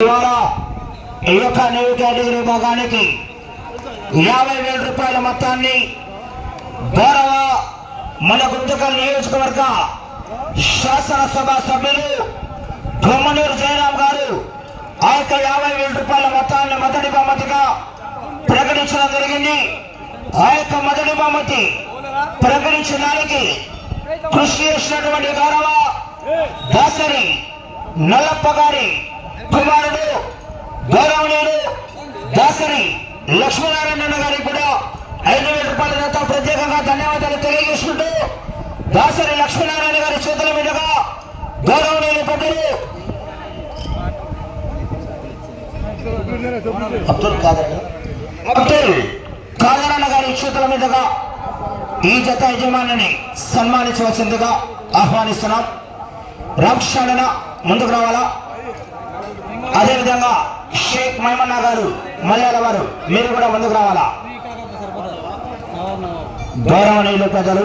ద్వారా ఈ యొక్క న్యూ కేటగిరీ భాగానికి యాభై వేల రూపాయల మొత్తాన్ని గౌరవ మన గుంతకల్ నియోజకవర్గ శాసనసభ సభ్యులు బొమ్మనూరు జయరాం గారు ఆ యొక్క యాభై వేల రూపాయల మొత్తాన్ని మొదటి బహుమతిగా ప్రకటించడం జరిగింది. ఆ యొక్క మొదటి బహుమతి ప్రకటించడానికి కృషి చేసినటువంటి గౌరవ దాసరి నల్లప్ప గారి కుమారుడు గౌరవనీయుడు దాసరి లక్ష్మీనారాయణ గారికి కూడా ఐదు వేల రూపాయల దాకా ప్రత్యేకంగా ధన్యవాదాలు తెలియజేసుకుంటూ దాసరి లక్ష్మీనారాయణ గారి చేతుల మీదుగా గౌరవనీయులు పెద్దలు అబ్దుల్ కాదర్ అబ్దుల్ కాదరన్న గారి చేతుల మీదుగా ఈ జత యజమానిని సన్మానించవలసిందిగా ఆహ్వానిస్తున్నాం. రామకృష్ణ ముందుకు రావాలా? అదేవిధంగా షేక్ మహమన్నా గారు మలయాళ వారు మీరు కూడా ముందుకు రావాలా? గౌరవనీయులు పెద్దలు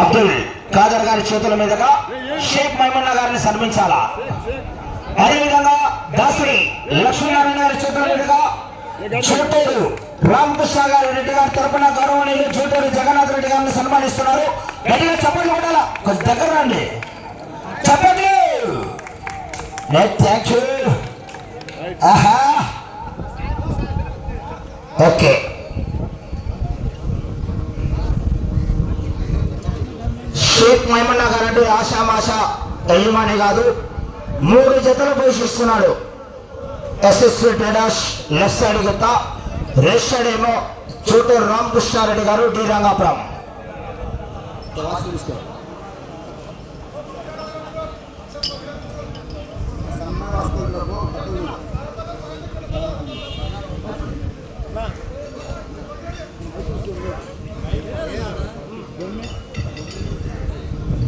అబ్దుల్ ఖాదర్ గారి చేతుల మీదుగా షేక్ మహమన్నా గారిని సన్మించాలా అదేవిధంగా దాసరి లక్ష్మీనారాయణ గారి చేతుల మీదుగా చోటూరు రామకృష్ణ గారి రెడ్డి గారి తరపున గౌరవనీయులు చోటూరు జగన్నాథ్ రెడ్డి గారిని సన్మానిస్తున్నారు. గట్టిగా చప్పట్లు కొట్టాలా? కొంచెం దగ్గర రండి. చప్పట్లు థ్యాంక్ యూ ఆహా ఓకే షేక్ మైమన్నా గారు అంటే ఆశామాష యజమాని కాదు మూడు జతలు పోషిస్తున్నాడు. ఎస్ఎస్సి ట్రేడర్స్ లెఫ్ట్ సైడ్ జత రైట్ సైడ్ ఏమో చూటూరు రామకృష్ణారెడ్డి గారు డి రంగాపురం.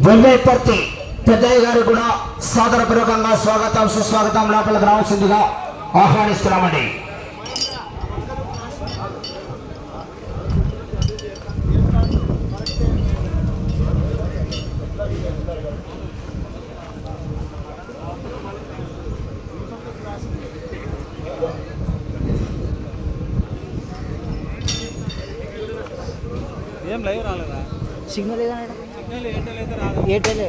బొంబైపర్తి పెద్దయ్య గారు కూడా సాదరపూర్వకంగా స్వాగతం సుస్వాగతం. లోపలికి రావాల్సిందిగా ఆహ్వానిస్తున్నామండి. ఏం లైవ్ రాలేదా? సిగ్నల్ ఏదైనా సిగ్నల్ ఎయిర్టెల్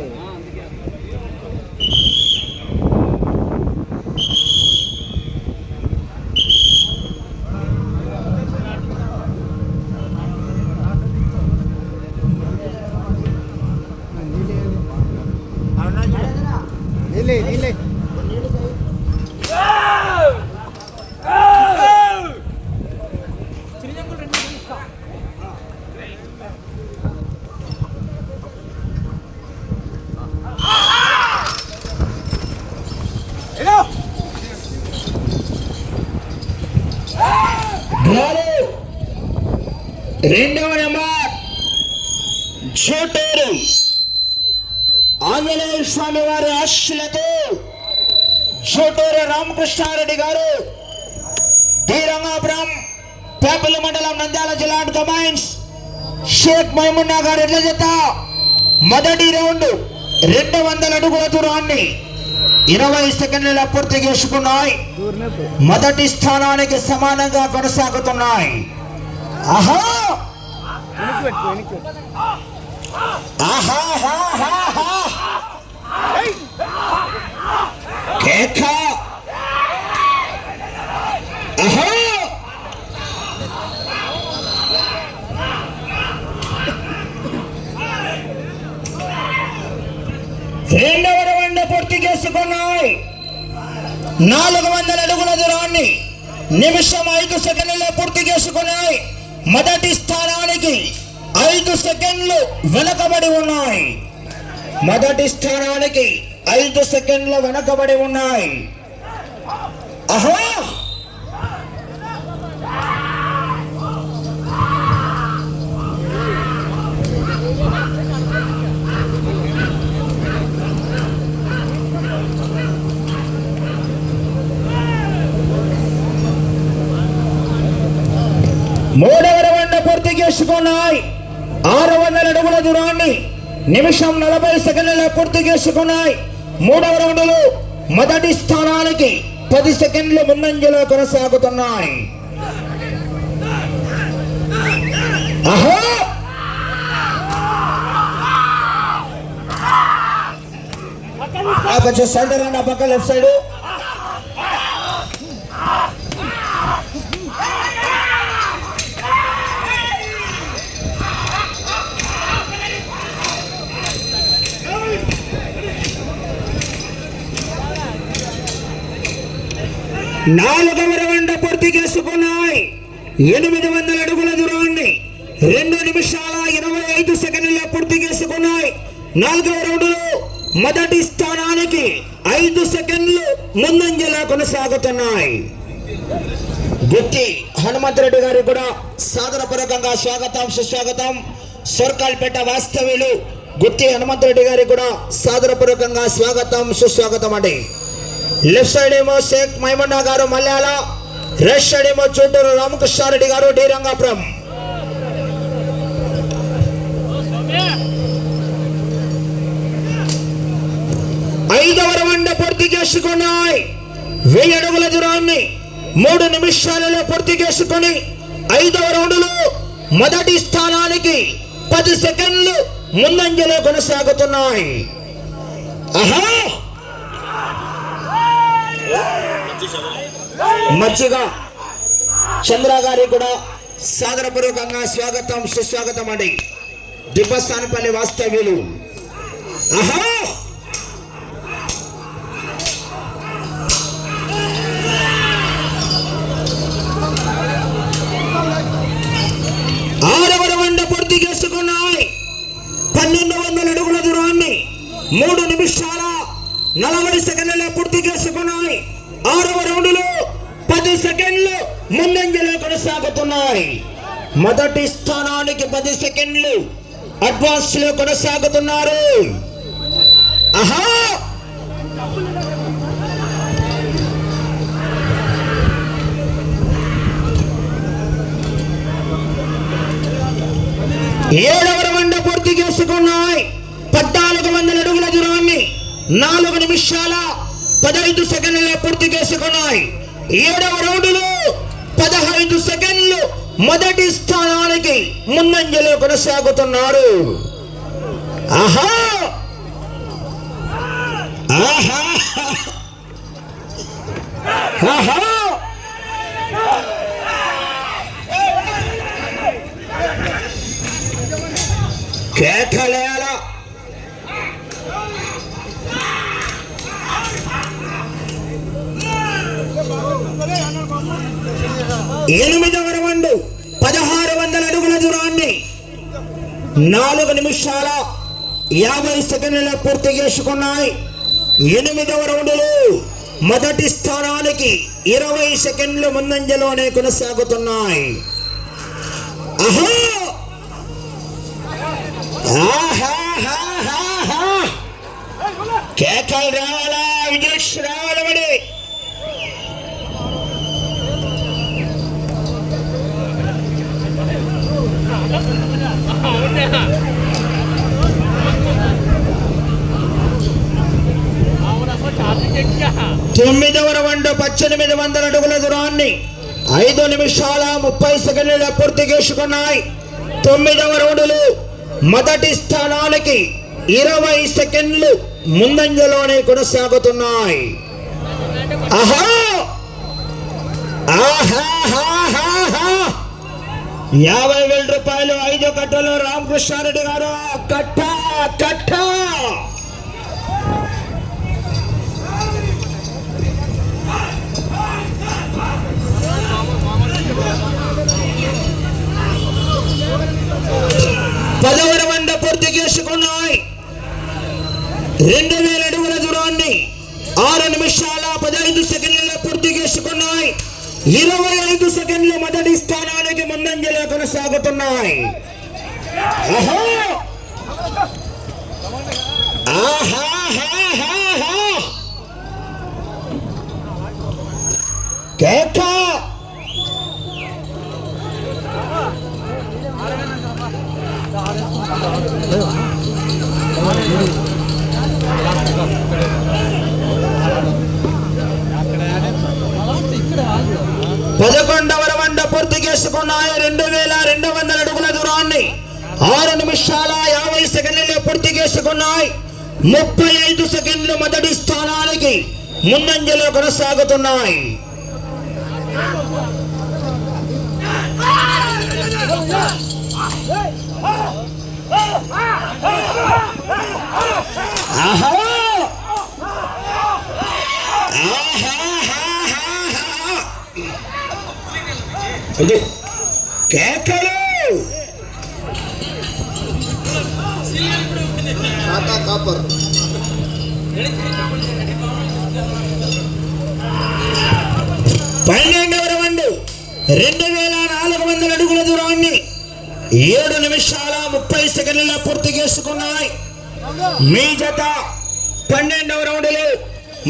రెండవ నెంబర్. చోటూరు ఆంజనేయ స్వామి వారి ఆశలతో చోటూరు రామకృష్ణారెడ్డి గారు ధీరంగాపురం పేపల్లి మండలం నంద్యాల జిల్లా కమైన్స్ షేక్ మైమున్నా గారు ఎట్ల చేత మొదటి రౌండ్ రెండు వందల అడుగుల దూరాన్ని ఇరవై సెకండ్ల పూర్తి చేసుకున్నాయి. మొదటి స్థానానికి సమానంగా కొనసాగుతున్నాయి. ఆహా! కేక రెండవ రౌండ్ పూర్తి చేసుకున్నాయి. నాలుగు వందల అడుగుల దూరాన్ని నిమిషం ఐదు సెకండ్లలో పూర్తి చేసుకున్నాయి. మొదటి స్థానానికి ఐదు సెకండ్లు వెనకబడి ఉన్నాయి. మొదటి స్థానానికి ఐదు సెకండ్లు వెనకబడి ఉన్నాయి. అహో! చేసుకున్నాయి. ఆరు వందల అడుగుల దూరాన్ని నిమిషం నలభై సెకండ్లలో పూర్తి చేసుకున్నాయి. మూడవ రౌండ్లో మొదటి స్థానానికి పది సెకండ్లు ముందంజలో కొనసాగుతున్నాయి. అహో! కొంచెం ఆ పక్క లెఫ్ట్ సైడ్. నాలుగవ రౌండ్ పూర్తి చేసుకున్నాయి. ఎనిమిది వందల అడుగుల దూరాన్ని రెండు నిమిషాల ఇరవై ఐదు సెకండ్ల పూర్తి చేసుకున్నాయి. నాలుగవ రౌండ్లో మొదటి స్థానానికి ఐదు సెకండ్లు ముందంజలా కొనసాగుతున్నాయి. గుత్తి హనుమంతరెడ్డి గారు కూడా సాదరపూర్వకంగా స్వాగతం సుస్వాగతం. సొర్కాల్పేట వాస్తవ్యులు గుత్తి హనుమంతరెడ్డి గారికి కూడా సాదరపూర్వకంగా స్వాగతం సుస్వాగతం అండి. లెఫ్ట్ సైడ్ ఏమో షేక్ మైమన్నా గారు మల్యాల రైట్ సైడ్ ఏమో చుట్టూరు రామకృష్ణారెడ్డి గారు డి రంగాపురం ఐదవ రౌండ్ పూర్తి చేసుకున్నాయి. వెయ్యి అడుగుల దూరాన్ని మూడు నిమిషాలలో పూర్తి చేసుకుని ఐదవ రౌండ్లో మొదటి స్థానానికి పది సెకండ్లు ముందంజలో కొనసాగుతున్నాయి. ఆహా! మచ్చిగా చంద్ర గారికి కూడా సాదరపూర్వకంగా స్వాగతం సుస్వాగతం అండి. దిబ్బస్థానపల్లి వాస్తవ్యులు. ఆహా ఆరవ రౌండ్ పూర్తి చేసుకున్నాయి. పన్నెండు వందల అడుగుల దూరాన్ని మూడు నిమిషాల నలభై సెకండ్లలో పూర్తి చేసుకున్నాయి. ఆరవ రౌండ్లో పది సెకండ్లు ముందంజలో కొనసాగుతున్నాయి. మొదటి స్థానానికి పది సెకండ్లు అడ్వాన్స్లో కొనసాగుతున్నారు. ఆహా! ఏడవ రౌండ్ పూర్తి చేసుకున్నాయి. పద్నాలుగు వందల అడుగుల దూరాన్ని నాలుగు నిమిషాల పదహైదు సెకండ్లలో పూర్తి చేసుకున్నాయి. ఏడవ రౌండ్లో పదహైదు సెకండ్లు మొదటి స్థానానికి ముందంజలో కొనసాగుతున్నారు. ఆహా! ఆహా! ఆహా! ఎనిమిదవ రౌండ్ పదహారు వందల అడుగుల దూరాన్ని నాలుగు నిమిషాల యాభై సెకండ్ల పూర్తి చేసుకున్నాయి. ఎనిమిదవ రౌండ్లో మొదటి స్థానానికి ఇరవై సెకండ్లు ముందంజలోనే కొనసాగుతున్నాయి. అహో! కేకలు రావాలా? విజయ్ రావాల? తొమ్మిదవ రౌండ్ పద్దెనిమిది వందల అడుగుల దూరాన్ని ఐదు నిమిషాల ముప్పై సెకండ్ల పూర్తి చేసుకున్నాయి. తొమ్మిదవ రౌండ్లు మొదటి స్థానానికి ఇరవై సెకండ్లు ముందంజలోనే కొనసాగుతున్నాయి. ఆహా! ఆహాహాహాహా. యాభై వేల రూపాయలు ఐదు కట్టలు రామకృష్ణారెడ్డి గారు. కట్ట కట్ట. పదవర వంద పూర్తి చేసుకున్నాయి. రెండు వేల అడుగుల దూరాన్ని ఆరు నిమిషాల పదహైదు సెకండ్లలో పూర్తి చేసుకున్నాయి. ఇరవై ఐదు సెకండ్లు మొదటి స్థానానికి కొనసాగుతున్నాయి ఆహా! ఆహాహాహాహా! కేక ఆరు నిమిషాల యాభై సెకండ్లలో పూర్తి చేసుకున్నాయి. ముప్పై ఐదు సెకండ్లు మొదటి స్థానానికి ముందంజలో కొనసాగుతున్నాయి. ఆహా! కేకలు టాటా పన్నెండవ రౌండ్ రెండు వేల నాలుగు వందల అడుగుల దూరాన్ని ఏడు నిమిషాల ముప్పై సెకండ్లలో పూర్తి చేసుకున్నాయి. మీ జత పన్నెండవ రౌండ్లో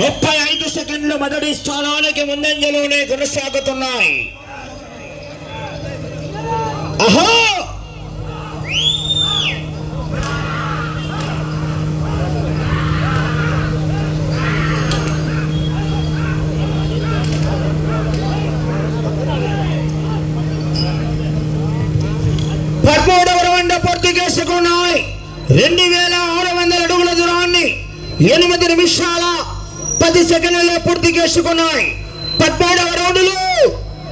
ముప్పై ఐదు సెకండ్లు మొదటి స్థానానికి ముందంజలోనే కొనసాగుతున్నాయి. అహో పదమూడవ రౌండ్ పూర్తి చేసుకున్నాయి రెండు వేల ఆరు వందల అడుగుల దూరాన్ని ఎనిమిది నిమిషాల పది సెకండ్లలో పూర్తి చేసుకున్నాయి. పదమూడవ రౌండ్లో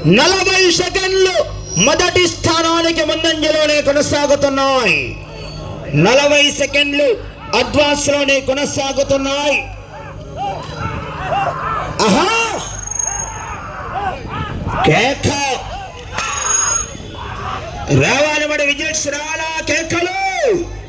నలభై సెకండ్లు మొదటి స్థానానికి ముందంజలోనే కొనసాగుతున్నాయి. నలభై సెకండ్లు అడ్వాన్స్లోనే కొనసాగుతున్నాయి. ఆహా! కేక! రావాలి మరి విజయ్ రావాలా? కేకలు!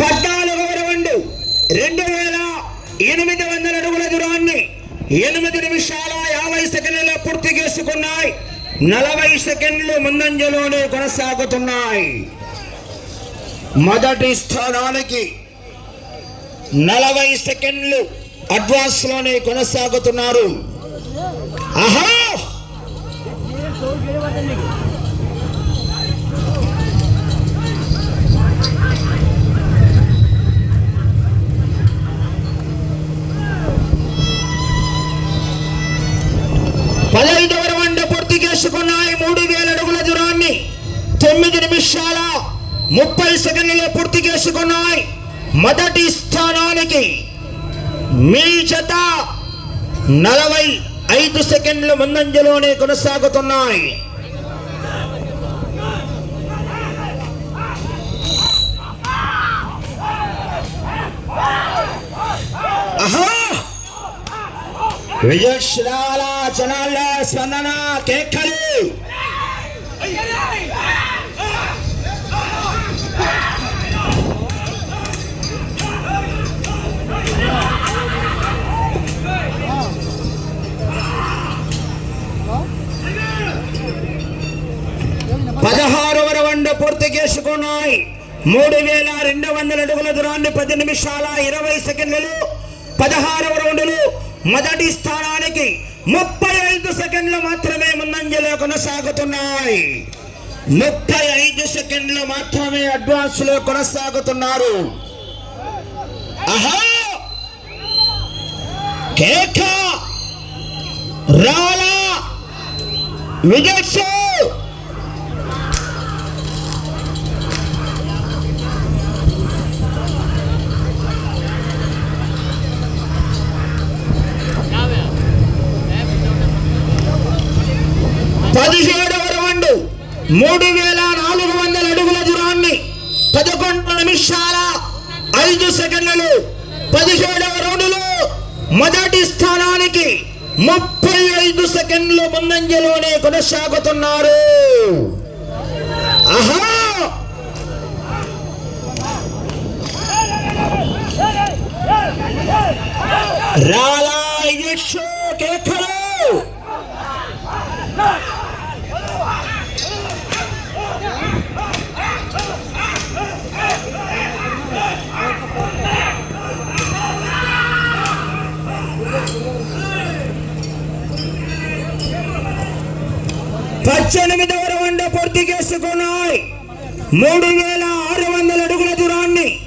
పద్నాలుగు రెండు. రెండు వేల ఎనిమిది వందల అడుగుల దూరాన్ని ఎనిమిది నిమిషాల యాభై సెకండ్లలో పూర్తి చేసుకున్నాయి. నలభై సెకండ్లు ముందంజలోనే కొనసాగుతున్నాయి. మొదటి స్థానానికి నలభై సెకండ్లు అడ్వాన్స్లోనే కొనసాగుతున్నారు. ఆహా! పదహైదవ రౌండ్ పూర్తి చేసుకున్నాయి మూడు వేల అడుగుల దూరాన్ని తొమ్మిది నిమిషాల ముప్పై సెకండ్లలో పూర్తి చేసుకున్నాయి మొదటి స్థానానికి మీ జత నలభై ఐదు సెకండ్ల ముందంజలోనే కొనసాగుతున్నాయి. విజయశ్రాల జనాల స్పందన కేకలు. పదహారవ రౌండ్ పూర్తి చేసుకున్నాయి. మూడు వేల రెండు వందల అడుగుల దూరాన్ని పది నిమిషాల ఇరవై సెకండ్లు. పదహారవ రౌండ్లు మొదటి స్థానానికి ముప్పై ఐదు సెకండ్లు మాత్రమే ముందంజలో కొనసాగుతున్నాయి. ముప్పై ఐదు సెకండ్లు మాత్రమే అడ్వాన్స్లో కొనసాగుతున్నారు. అహా! కేక! రాలా! విజయ్ మూడు వేల నాలుగు వందల అడుగుల దూరాన్ని పదకొండు నిమిషాల ఐదు సెకండ్లు పదిహేడవ రౌండ్లో మొదటి స్థానానికి ముప్పై ఐదు సెకండ్లు ముందంజలోనే కొనసాగుతున్నారు. ఆహా! రాలా యశో కేకలు! పద్దెనిమిదవ రౌండ్ పూర్తి చేసుకున్నాయి. మూడు వేల ఆరు వందల అడుగుల దూరాన్ని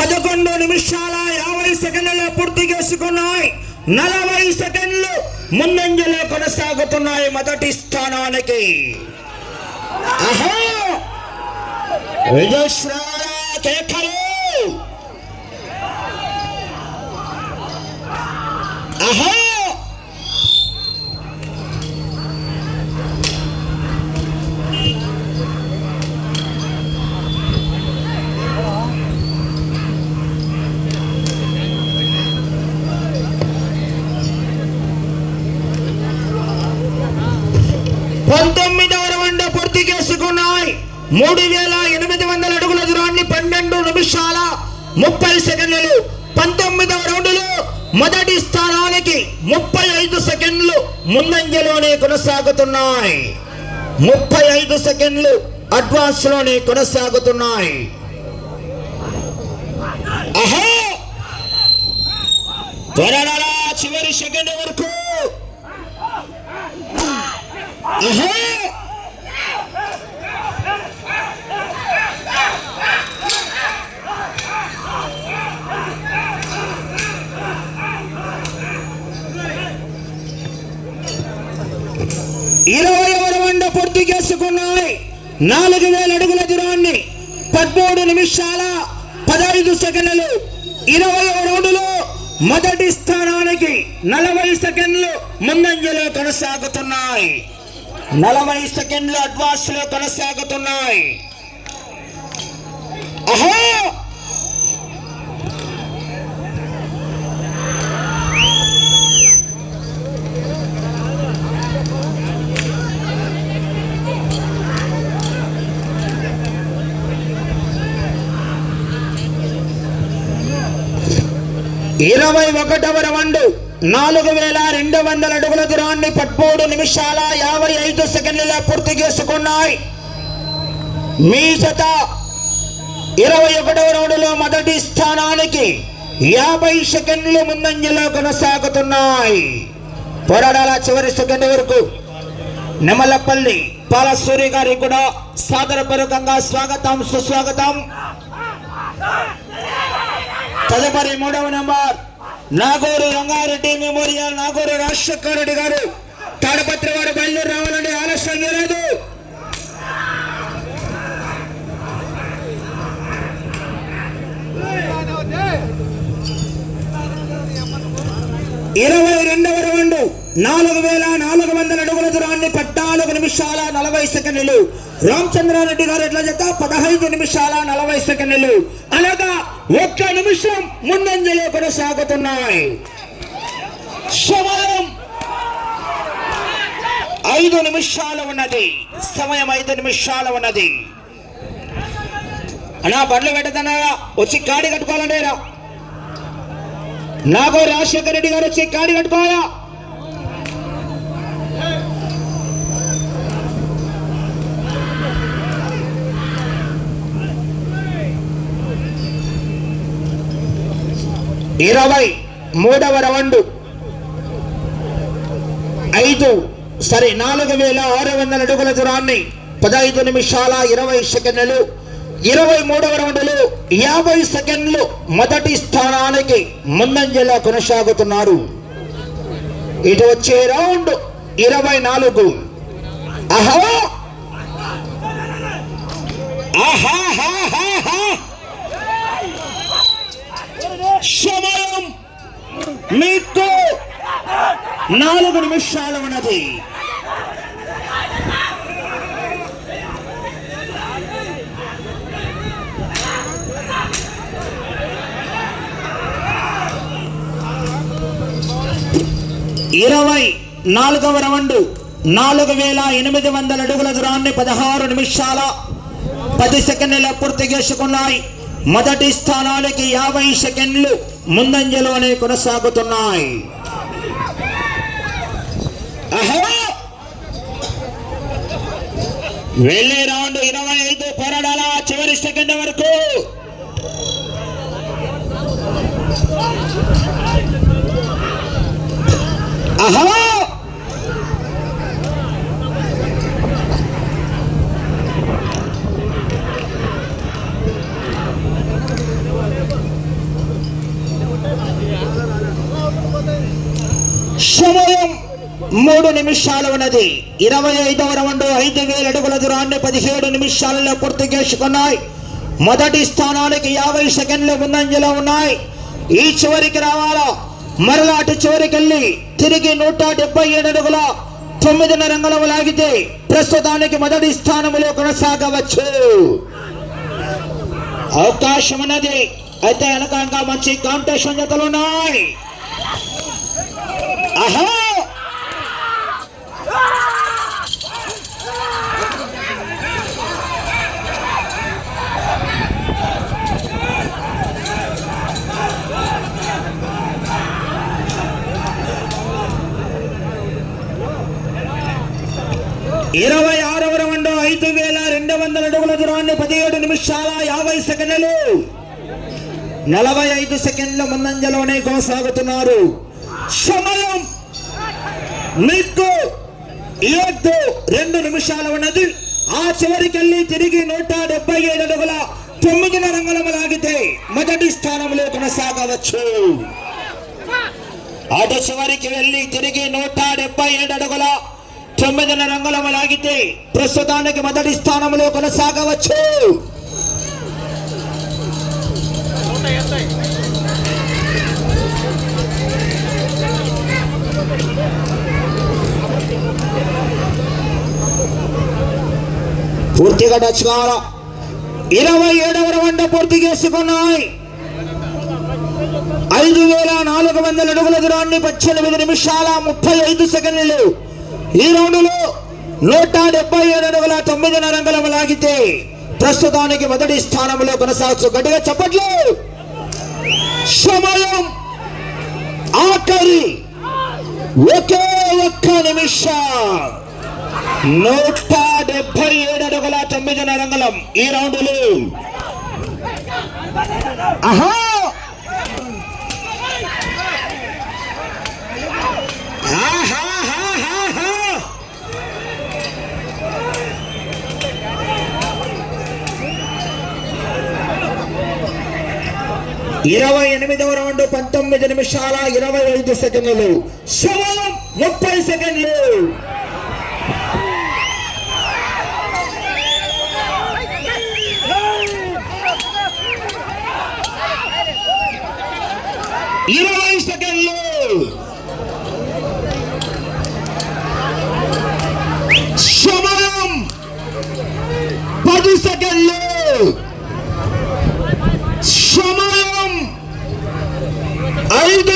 పదకొండు నిమిషాల యాభై సెకండ్లలో పూర్తి చేసుకున్నాయి. నలభై సెకండ్లు ముందంజలో కొనసాగుతున్నాయి మొదటి స్థానానికి. అహో! ముప్పై సెకండ్లు పంతొమ్మిదవ రౌండ్లో మొదటి స్థానానికి ముప్పై ఐదు సెకండ్లు ముందంజలోనే కొనసాగుతున్నాయి. ముప్పై ఐదు సెకండ్లు అడ్వాన్స్లోనే కొనసాగుతున్నాయి త్వరగా చివరి సెకండ్ వరకు అహో ఇరవై వంద పూర్తి చేసుకున్నాయి నాలుగు వేల అడుగుల దూరాన్ని పదమూడు నిమిషాల పదహైదు సెకండ్లు. ఇరవై రౌండ్లో. మొదటి స్థానానికి నలభై సెకండ్లు ముందంజలో కొనసాగుతున్నాయి. నలభై సెకండ్లు అడ్వాన్స్లో కొనసాగుతున్నాయి. అహో! ఇరవై ఒకటవ రౌండ్. నాలుగు వేల రెండు వందల అడుగుల దూరాన్ని పదమూడు నిమిషాల యాభై ఐదు సెకండ్లలో పూర్తి చేసుకున్నాయి. మీ జత ఇరవై ఒకటవ రౌండ్లో మొదటి స్థానానికి యాభై సెకండ్లు ముందంజలో కొనసాగుతున్నాయి. పోరాడాల చివరి సెకండ్ వరకు నెమలపల్లి పాలసూరి గారి కూడా సాదరపూర్వకంగా స్వాగతం సుస్వాగతం. తదుపరి మూడవ నెంబర్ నాగూరు రంగారెడ్డి మెమోరియల్ నాగూరు రాజశేఖర రెడ్డి గారు. తాడపత్రి వారు బయలుదేరి రావాలని ఆలస్యం లేదు. ఇరవై రెండవ రౌండ్ నాలుగు వేల నాలుగు వందల అడుగుల దూరాన్ని పద్నాలుగు నిమిషాల నలభై సెకండ్లు. రామచంద్రారెడ్డి గారు ఎట్లా చెత్త పదహైదు నిమిషాల నలభై సెకండ్లు. అనగా ఒక్క నిమిషం ముందంజలో కొనసాగుతున్నాయి. సమయం ఐదు నిమిషాలు ఉన్నది. సమయం ఐదు నిమిషాలు ఉన్నది. అనా బండ్లు పెట్టదన్నారా వచ్చి కాడి కట్టుకోవాలండి రా. నాగో రాజశేఖర రెడ్డి గారు వచ్చి కాడి కట్టుకోవాలా? ఇరవై మూడవ రౌండ్. ఐదు సరే నాలుగు వేల ఆరు వందల అడుగుల దూరాన్ని పదహైదు నిమిషాల ఇరవై సెకండ్లు. ఇరవై మూడవ రౌండ్లు యాభై సెకండ్లు మొదటి స్థానానికి ముందంజలో కొనసాగుతున్నారు. ఇటు వచ్చే రౌండ్ ఇరవై నాలుగు. ఆహా ఆహాహాహాహా. సమయం మీతో నాలుగు నిమిషాలు ఉన్నది. ఇరవై నాలుగవ రౌండ్ నాలుగు వేల ఎనిమిది వందల అడుగుల దూరాన్ని పదహారు నిమిషాల పది సెకండ్ల పూర్తి చేసుకున్నాయి. మొదటి స్థానానికి యాభై సెకండ్లు ముందంజలోనే కొనసాగుతున్నాయి. వెళ్ళే రౌండ్ ఇరవై ఐదు పోరాడాల చివరి సెకండ్ వరకు. అహో! నిమిషాలు ఉన్నది. ఇరవై ఐదవ రౌండ్ ఐదు వేల అడుగుల దూరాన్ని పదిహేడు నిమిషాలలో పూర్తి చేసుకున్నాయి. మొదటి స్థానానికి యాభై సెకండ్లు ముందంజలో ఉన్నాయి. ఈ చివరికి రావాలా? మరలా అటు చివరికి వెళ్ళి తిరిగి నూట డెబ్బై ఏడు అడుగుల తొమ్మిదిన్నర రంగులం లాగితే ప్రస్తుతానికి మొదటి స్థానంలో కొనసాగవచ్చు. అవకాశం ఉన్నది. అయితే వెనక ఇంకా మంచి కాంపిటీషన్ జతలు ఉన్నాయి. ఆహా! నలభై ఐదు సెకండ్ల ముందంజలోనే కొనసాగుతున్నారు. సమయం మీకు ఇవద్దు రెండు నిమిషాలు ఉన్నది. ఆ చివరికెళ్ళి తిరిగి నూట డెబ్బై ఏడు అడుగుల తొమ్మిదిన రంగులము లాగితే మొదటి స్థానంలో కొనసాగవచ్చు. అటు చివరికి వెళ్ళి తిరిగి నూట డెబ్బై ఏడు అడుగుల తొమ్మిదిన రంగులము లాగితే ప్రస్తుతానికి మొదటి స్థానంలో కొనసాగవచ్చు. పూర్తిగా టచ్ కావాలా? ఇరవై ఏడవ రౌండ్ పూర్తి చేసుకున్నాయి. ఐదు వేల నాలుగు వందల అడుగుల దూరాన్ని పద్దెనిమిది నిమిషాల ముప్పై ఐదు సెకండ్లు. ఈ రౌండ్లో నూట డెబ్బై ఏడు అడుగుల తొమ్మిదిన్నర అంగళం లాగితే ప్రస్తుతానికి మొదటి స్థానంలో కొనసాగచ్చు గట్టిగా చెప్పట్లు. సమయం ఆఖరి ఒకే ఒక్క నిమిషం. నూట డెబ్బై ఏడు అడుగుల తొమ్మిది నరంగలం ఈ రౌండ్లు. ఆహా! ఇరవై ఎనిమిదవ రౌండ్ పంతొమ్మిది నిమిషాల ఇరవై ఐదు సెకండ్లు. శవం ముప్పై సెకండ్లు. ఇరవై సెకండ్లు. శవం పది సెకండ్లు సమయం ఐదు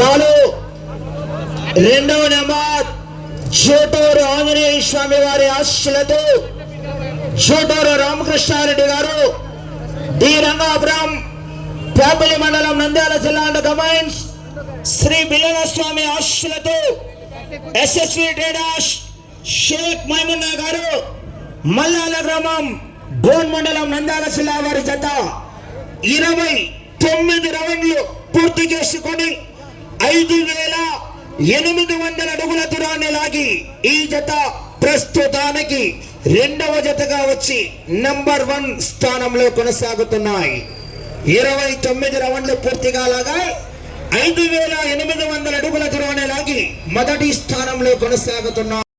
డ్రాలో రెండవ నెంబర్. చోటూరు ఆంజనేయ స్వామి వారి ఆశలతో చోటూరు రామకృష్ణారెడ్డి గారు డి రంగాపురం పేపల్లి మండలం నంద్యాల జిల్లా కమైన్స్ శ్రీ బిల్లన స్వామి ఆశలతో ఎస్ఎస్వి ట్రేడర్స్ షేక్ మైమున్నా గారు మల్లాల గ్రామం బోన్ మండలం నంద్యాల జిల్లా వారి జత ఇరవై తొమ్మిది రౌండ్లు పూర్తి చేసుకొని ఐదు వేల ఎనిమిది వందల అడుగుల దూరాన్ని లాగి ఈ జత ప్రస్తుతానికి రెండవ జతగా వచ్చి నంబర్ వన్ స్థానంలో కొనసాగుతున్నాయి. ఇరవై తొమ్మిది రౌండ్లు పూర్తిగా లాగా ఐదు వేల ఎనిమిది వందల అడుగుల దూరాన్ని లాగి మొదటి స్థానంలో కొనసాగుతున్నాయి.